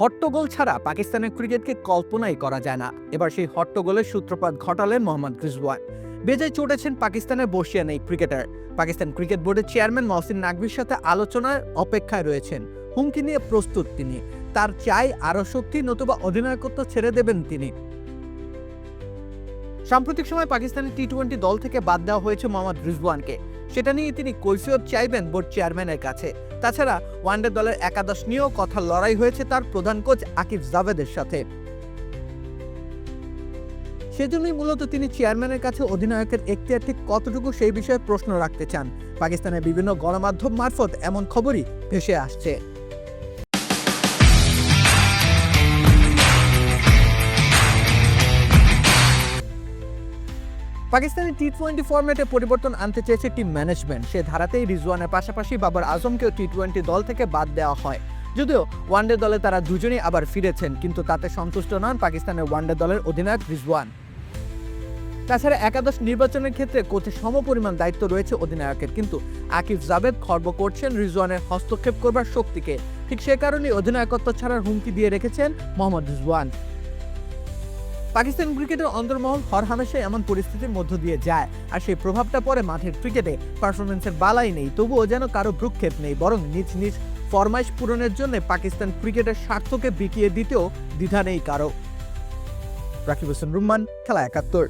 হট্টগোল ছাড়া পাকিস্তানের ক্রিকেটকে কল্পনাই করা যায় না। এবার সেই হট্টগোলের সূত্রপাত ঘটালেন মোহাম্মদ রিজওয়ান বেজায় চটেছেন পাকিস্তানের বর্ষিয়ান এই ক্রিকেটার। পাকিস্তান ক্রিকেট বোর্ডের চেয়ারম্যান মহসিন নাকভির সাথে আলোচনার অপেক্ষায় রয়েছেন। হুমকি নিয়ে প্রস্তুত তিনি। তার চাই আরও শক্তি নতুবা অধিনায়কত্ব ছেড়ে দেবেন তিনি। সাম্প্রতিক সময় পাকিস্তানের টি টোয়েন্টি দল থেকে বাদ দেওয়া হয়েছে মোহাম্মদ রিজওয়ানকে সেটা নিয়ে তিনি কৈফিয়ত চাইবেন বোর্ড চেয়ারম্যানের কাছে। তাছাড়া ওয়ানডে দলের একাদশ নিয়েও কথা লড়াই হয়েছে তার প্রধান কোচ আকিফ জাভেদের সাথে। সেজন্যই মূলত তিনি চেয়ারম্যানের কাছে অধিনায়কের এখতিয়ার ঠিক কতটুকু সেই বিষয়ে প্রশ্ন রাখতে চান। পাকিস্তানের বিভিন্ন গণমাধ্যম মারফত এমন খবরই ভেসে আসছে। পাকিস্তানের টি টোয়েন্টি ফরম্যাটে পরিবর্তন আনতে চেয়েছে টিম ম্যানেজমেন্ট সে ধারাতেই রিজওয়ানের পাশাপাশি বাবর আজমকেও টি টোয়েন্টি দল থেকে বাদ দেওয়া হয়। যদিও ওয়ানডে দলে তারা দুজনেই আবার ফিরেছেন, কিন্তু তাতে সন্তুষ্ট নন পাকিস্তানের ওয়ানডে দলের অধিনায়ক রিজওয়ান। তাছাড়া একাদশ নির্বাচনের ক্ষেত্রে কোচের সমপরিমাণ দায়িত্ব রয়েছে অধিনায়কের, কিন্তু আকিব জাভেদ খর্ব করছেন রিজওয়ানের হস্তক্ষেপ করবার শক্তিকে। ঠিক সে কারণেই অধিনায়কত্ব ছাড়ার হুমকি দিয়ে রেখেছেন মোহাম্মদ রিজওয়ান। পাকিস্তান ক্রিকেটের অন্তর্মহল হরহামেশাই এমন পরিস্থিতির মধ্য দিয়ে যায়, আর সেই প্রভাবটা পরে মাঠের ক্রিকেটে। পারফরমেন্সের বালাই নেই, তবুও যেন কারও ভ্রুক্ষেপ নেই, বরং নিজ নিজ ফরমাইশ পূরণের জন্য পাকিস্তান ক্রিকেটের স্বার্থকে বিকিয়ে দিতেও দ্বিধা নেই কারও। রাকিব হোসেন রুম্মান, খেলা একাত্তর।